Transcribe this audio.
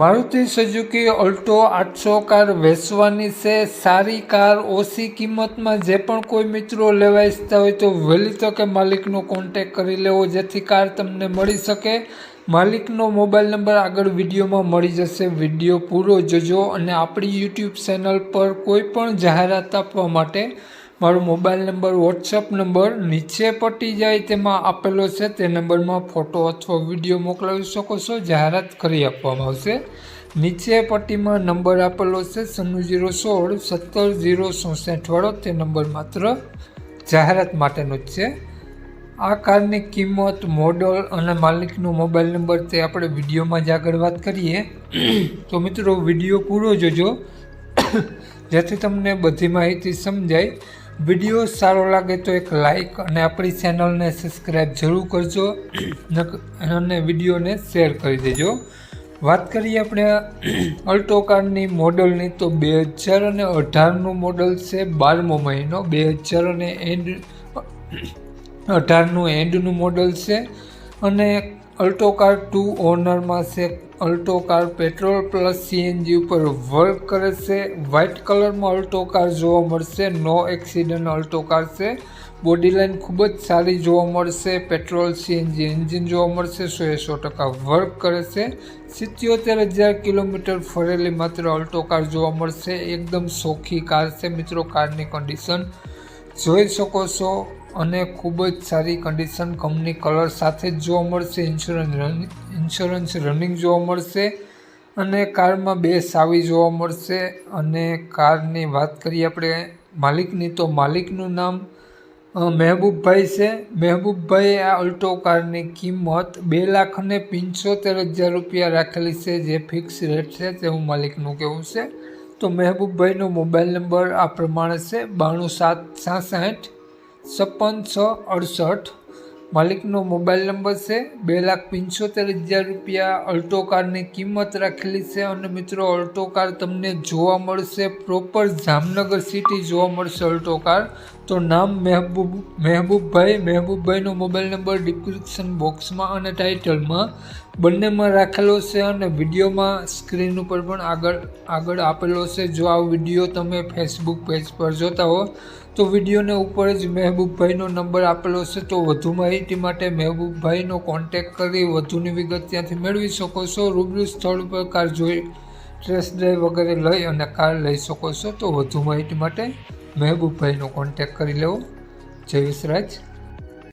Maruti Suzuki Alto આઠસો car વેચવાની છે. સારી કાર, ઓછી કિંમતમાં જે પણ કોઈ મિત્રો લેવા ઈચ્છતા હોય તો વહેલી તકે માલિકનો કોન્ટેક કરી લેવો, જેથી કાર તમને મળી શકે. માલિકનો મોબાઈલ નંબર આગળ વિડીયોમાં મળી જશે. વીડિયો પૂરો જોજો અને આપણી યુટ્યુબ ચેનલ પર કોઈ પણ જાહેરાત આપવા માટે મારો મોબાઈલ નંબર વોટ્સઅપ નંબર નીચે પટી જાય તેમાં આપેલો છે. તે નંબરમાં ફોટો અથવા વીડિયો મોકલાવી શકો છો. જાહેરાત કરી આપવામાં આવશે. નીચે પટ્ટીમાં નંબર આપેલો છે. સન્નું જીરો સોળ સત્તર જીરો ચોસઠવાળો તે નંબર માત્ર જાહેરાત માટેનો જ છે. આ કારની કિંમત, મોડલ અને માલિકનો મોબાઈલ નંબર તે આપણે વિડીયોમાં જ આગળ વાત કરીએ. તો મિત્રો, વીડિયો પૂરો જોજો. જેથી તમને બધી માહિતી સમજાય. વીડિયો સારો લાગે તો એક લાઈક અને આપણી ચેનલને સબસ્ક્રાઈબ જરૂર કરજો. અને વિડીયોને શેર કરી દેજો. વાત કરીએ આપણે અલ્ટો કારની મોડલની તો બે હજાર અને અઢારનું મોડલ છે બારમો મહિનો. બે હજાર અને એન્ડ અઢારનું એન્ડનું મોડલ છે. અને અલ્ટો કાર ટુ ઓનરમાં છે. Alto car petrol plus CNG ઉપર વર્ક કરે છે. વ્હાઇટ કલરમાં અલ્ટો કાર જોવા મળશે. નો એક્સિડન્ટ અલ્ટો કાર છે. બોડી લાઇન ખૂબ જ સારી જોવા મળશે. પેટ્રોલ સીએનજી એન્જિન જોવા મળશે. સો એ સો ટકા વર્ક કરે છે. સિત્યોતેર હજાર કિલોમીટર ફરેલી માત્ર અલ્ટો કાર જોવા મળશે. એકદમ સોખી કાર છે. મિત્રો, કારની કન્ડિશન જોઈ શકો છો. અને ખૂબ જ સારી કન્ડિશન કંપની કલર સાથે જ જોવા મળશે ઇન્સ્યોરન્સ રનિંગ ઇન્સ્યોરન્સ રનિંગ જોવા મળશે અને કારમાં બે સાવી જોવા મળશે અને કારની વાત કરીએ આપણે માલિકની, તો માલિકનું નામ મહેબૂબભાઈ છે. મહેબૂબભાઈએ આ અલ્ટો કારની કિંમત બે લાખ અને પંચોતેર હજાર રૂપિયા રાખેલી છે, જે ફિક્સ રેટ છે તેવું માલિકનું કહેવું છે. તો મહેબૂબભાઈનો મોબાઈલ નંબર આ પ્રમાણે છે, બાણું સાત છાસઠ છપ્પન છ અડસઠ. માલિકનો મોબાઈલ નંબર છે બે લાખ પંચોતેર હજાર રૂપિયા. અલ્ટો કારની કિંમત રાખેલી છે અને મિત્રો, અલ્ટો કાર તમને જોવા મળશે. પ્રોપર જામનગર સિટી જોવા મળશે અલ્ટો કાર. તો નામ મહેબૂબ, મહેબૂબભાઈ, મહેબૂબભાઈનો મોબાઈલ નંબર ડિસ્ક્રિપ્શન બોક્સમાં અને ટાઇટલમાં. બંનેમાં રાખેલો છે અને વિડીયોમાં સ્ક્રીન ઉપર પણ આગળ આગળ આપેલો છે. જો આ વીડિયો તમે ફેસબુક પેજ પર જોતા હો, તો વિડીયોને ઉપર જ મહેબૂબભાઈનો નંબર આપેલો છે. તો વધુ માહિતી માટે મહેબૂબભાઈનો કોન્ટેક કરી વધુની વિગત ત્યાંથી મેળવી શકો છો. રૂબરૂ સ્થળ ઉપર કાર જોઈ ટ્રેસ ડ્રાઈવ વગેરે લઈ અને કાર લઈ શકો છો. તો વધુ માહિતી માટે મહેબૂબભાઈનો કોન્ટેક કરી લેવો. જય વિસરાજ